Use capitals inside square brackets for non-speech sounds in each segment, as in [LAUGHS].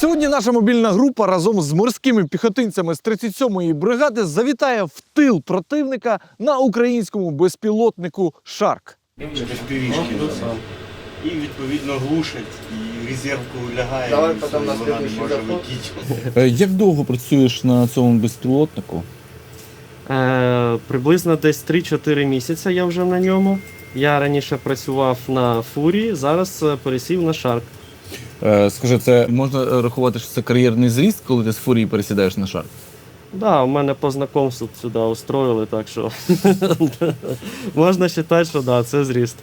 Сьогодні наша мобільна група разом з морськими піхотинцями з 37-ї бригади завітає в тил противника на українському безпілотнику Шарк. Півічки і відповідно глушать, і резервку лягає, Давай і потім на вона не може летіти. Е, Як довго працюєш на цьому безпілотнику? Е, приблизно десь 3-4 місяці я вже на ньому. Я раніше працював на фурі, зараз е, пересів на шарк. Е, Скажи, це можна рахувати, що це кар'єрний зріст, коли ти з фурії пересідаєш на шар? Да, у мене по знакомству сюди устроїли, так що [LAUGHS] можна вважати, що да, це зріст.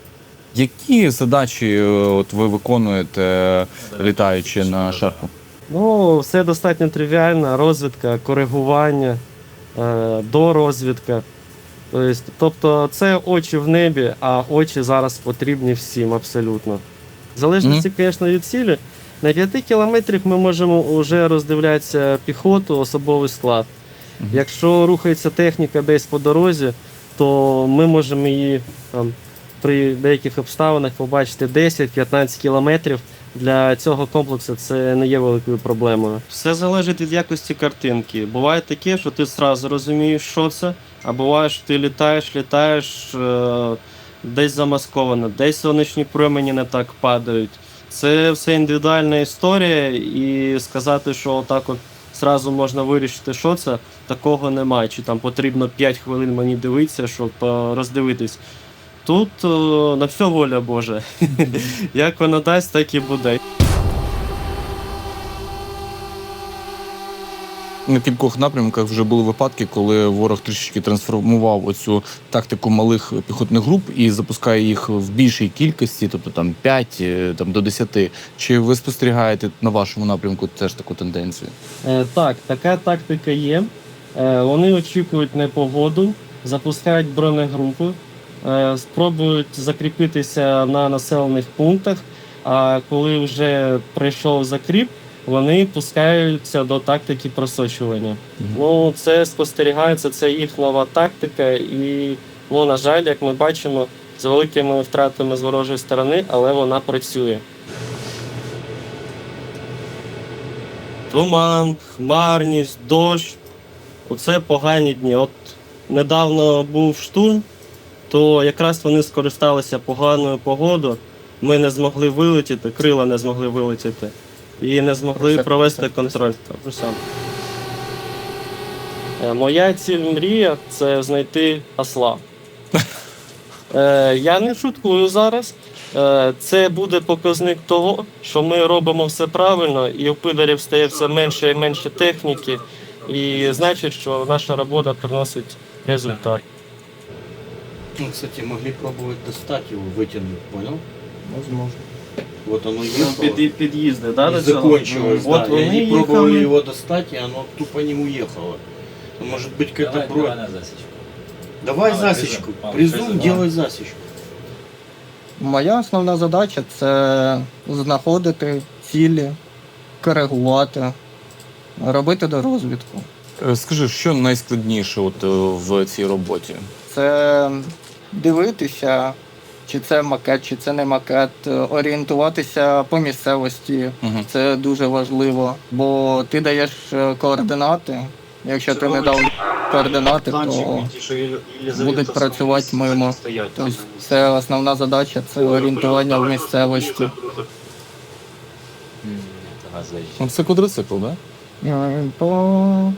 Які задачі е, от ви виконуєте, літаючи на шарку? Ну, все достатньо тривіально, розвідка, коригування, е, дорозвідка. Тобто це очі в небі, а очі зараз потрібні всім абсолютно. В залежності, звісно, від цілі. На 5 кілометрах ми можемо вже роздивлятися піхоту, особовий склад. Якщо рухається техніка десь по дорозі, то ми можемо її там, при деяких обставинах побачити 10-15 кілометрів. Для цього комплексу це не є великою проблемою. Все залежить від якості картинки. Буває таке, що ти одразу розумієш, що це, а буває, що ти літаєш, літаєш е, десь замасковано, десь сонячні промені не так падають. Це все індивідуальна історія, і сказати, що отак от зразу можна вирішити, що це, такого немає. Чи там потрібно 5 хвилин мені дивитися, щоб е, роздивитись. Тут о, на все воля Божа. [LAUGHS] Як воно дасть, так і буде. На кількох напрямках вже були випадки, коли ворог трішечки трансформував оцю тактику малих піхотних груп і запускає їх в більшій кількості, тобто там 5 е, там, до 10. Чи ви спостерігаєте на вашому напрямку теж таку тенденцію? Е, так, така тактика є. Е, вони очікують непогоду, запускають бронегрупи, е, спробують закріпитися на населених пунктах. А коли вже прийшов закріп, вони пускаються до тактики просочування. Ну, це спостерігається, це їх нова тактика, і, ну, на жаль, як ми бачимо, з великими втратами з ворожої сторони, але вона працює. Туман, хмарність, дощ. Оце погані дні. От недавно був штурм, то якраз вони скористалися поганою погодою. Ми не змогли вилетіти, крила не змогли вилетіти. І не змогли провести контроль. Е, Моя ціль мрія це знайти осла. [LAUGHS] Е, я не шуткую зараз. Е, Це буде показник того, що ми робимо все правильно, і у пилерів стає все менше і менше техніки. І значить, що наша робота приносить результат. Ну, кстати, могли пробовать достать его, вытянуть, понял? Возможно. Вот оно ехало під, під'їзди, да, и до цього? закончилось, От да. И вони они пробовали їхали. его достать, и оно тупо не уехало. Ну, Может быть, какая-то бронь. на засічку. Давай Давай, засечку. призум. Призум, Призум. делай засечку. Моя основна задача це знаходити цілі, коригувати, робити дорозвідку. Е, Скажи, що найскладніше от, е, в цій роботі? Це дивитися, чи це макет, чи це не макет, орієнтуватися по місцевості. Угу. Це дуже важливо, бо ти даєш е, координати. Якщо ти не дав координати, то будуть працювати мимо. Тобто це основна задача це орієнтування в місцевості. Це квадроцикл, так? Е, По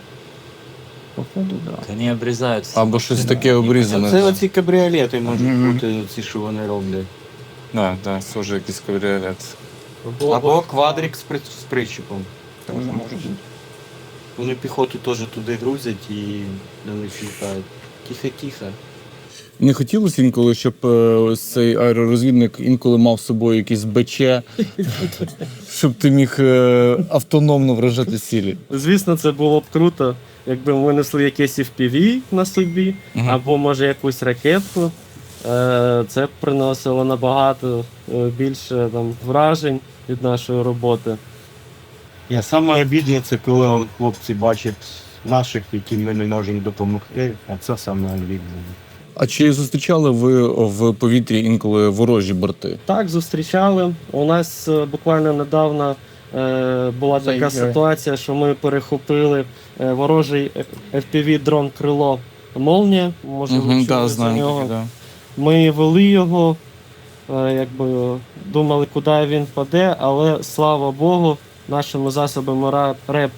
походу, да. Вони обрізають. Або щось таке обрізане. Це оці кабріолети можуть Мгм. бути, ці, що вони роблять. Так, так, схоже, якийсь кавріолет. Або квадрик з, при... з причепом. Теж може бути. Вони піхоту теж туди грузять і на них літають. Тихо-тихо. Не хотілося інколи, щоб е, ось цей аеророзвідник інколи мав з собою якийсь БЧ, щоб ти міг е, автономно вражати цілі. Звісно, це було б круто, якби ми несли якесь FPV на собі, Мгм. або може якусь ракетку. Е, Це б приносило набагато е, більше там, вражень від нашої роботи. Я саме обідне, це коли хлопці бачать наших, яким ми не можемо допомогти, а це саме обідне. А чи зустрічали ви в повітрі інколи ворожі борти? Так, зустрічали. У нас е, буквально недавно була така ситуація, що ми перехопили е, ворожий FPV дрон крило Молнія. Може, ви чули да, за знаю. нього. Да. Ми вели його, е, якби думали, куди він паде, але слава Богу, нашими засобами РЕП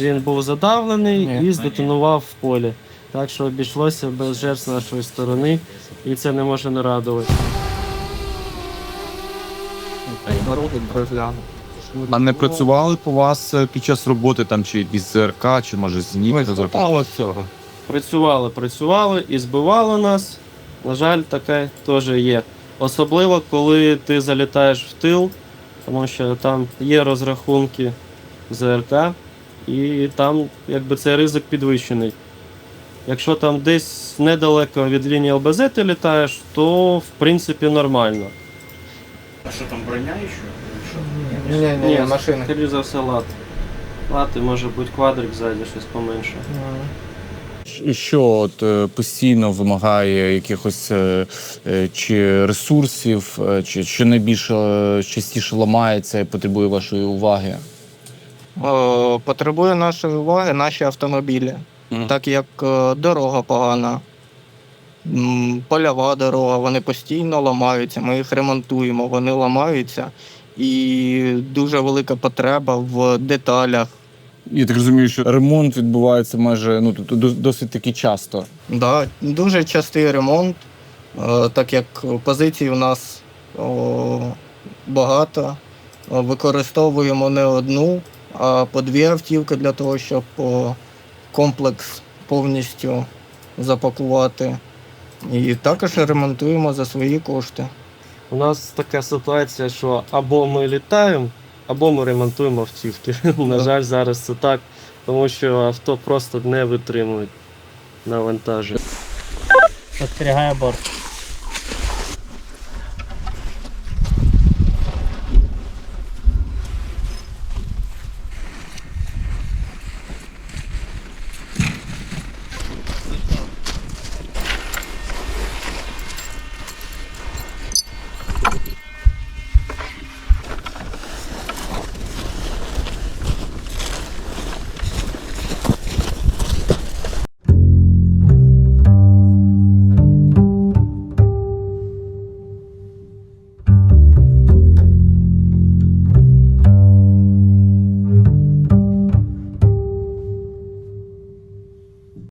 він був задавлений Ні. і здетонував в полі. Так що обійшлося без жертв з нашої сторони, і це не може не радувати. А не працювали по вас е, під час роботи там чи якісь ЗРК, чи може зенітка? Мало цього. Працювали, працювали і збивали нас. На жаль, таке теж є. Особливо, коли ти залітаєш в тил, тому що там є розрахунки ЗРК, і там якби цей ризик підвищений. Якщо там десь недалеко від лінії ЛБЗ ти літаєш, то в принципі нормально. А що там броня ще? Ні, ні, машини. Скоріше за все, лат. Лат і може бути квадрик ззаді, щось поменше. І Що от, е, постійно вимагає якихось е, е, чи ресурсів, чи що найбільше частіше ламається і потребує вашої уваги? О, потребує нашої уваги наші автомобілі, Мгм. так як дорога погана, польова дорога, вони постійно ламаються, ми їх ремонтуємо, вони ламаються. І дуже велика потреба в деталях. Я так розумію, що ремонт відбувається майже ну тобто дос- досить таки часто. Да, дуже частий ремонт, е, так як позицій у нас о, багато. Використовуємо не одну, а по дві автівки для того, щоб комплекс повністю запакувати. І також ремонтуємо за свої кошти. У нас така ситуація, що або ми літаємо, або ми ремонтуємо автівки. [LAUGHS] На жаль, зараз це так, тому що авто просто не витримують навантаження. Спостерігає борт.